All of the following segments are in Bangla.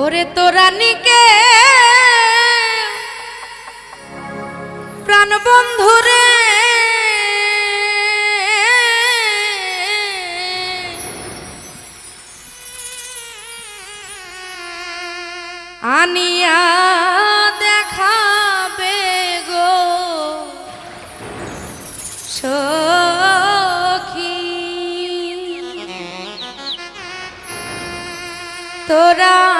ওরে তোরানিকে প্রাণ বন্ধুরে আনিয়া দেখাবে গো সখী। তোরা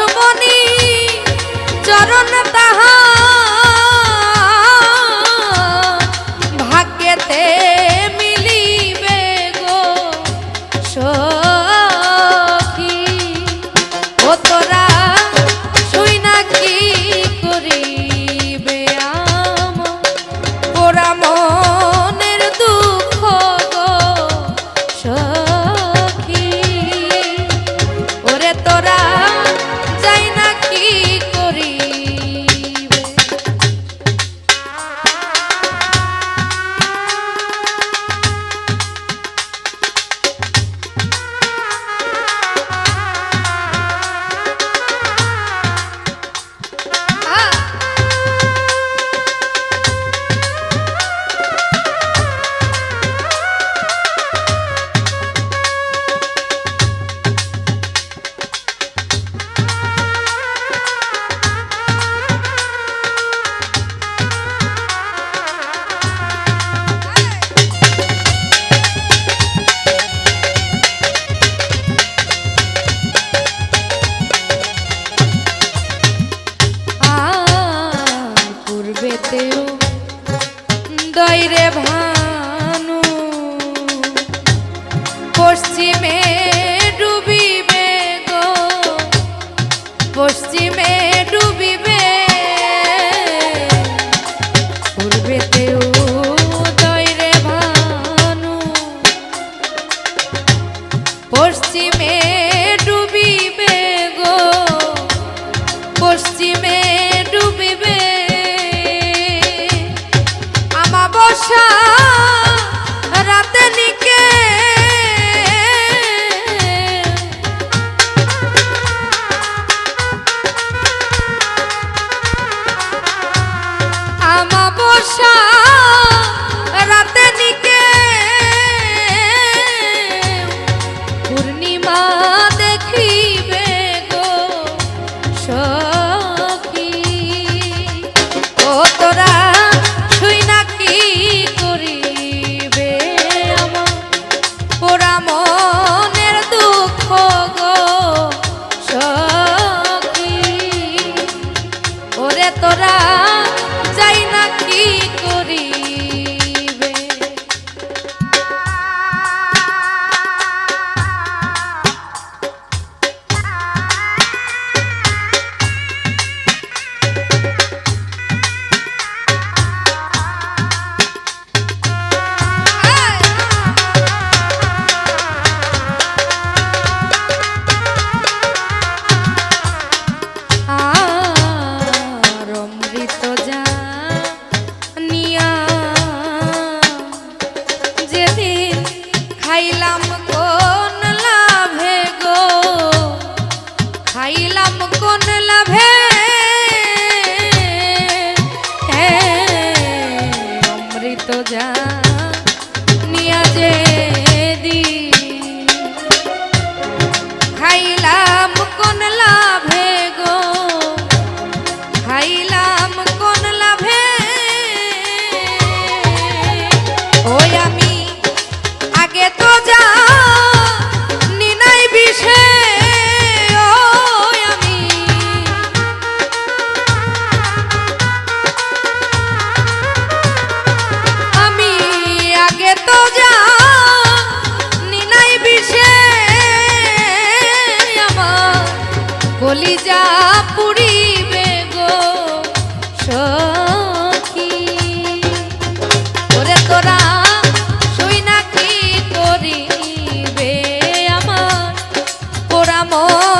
পরশমণি চরণ তাহা ভাগ্যেতে মিলিবে গো সখী দৈরে ভানু পশ্চিমে ডুবিবে গো পশ্চিম Bye. তো যা। নিয়া যে মন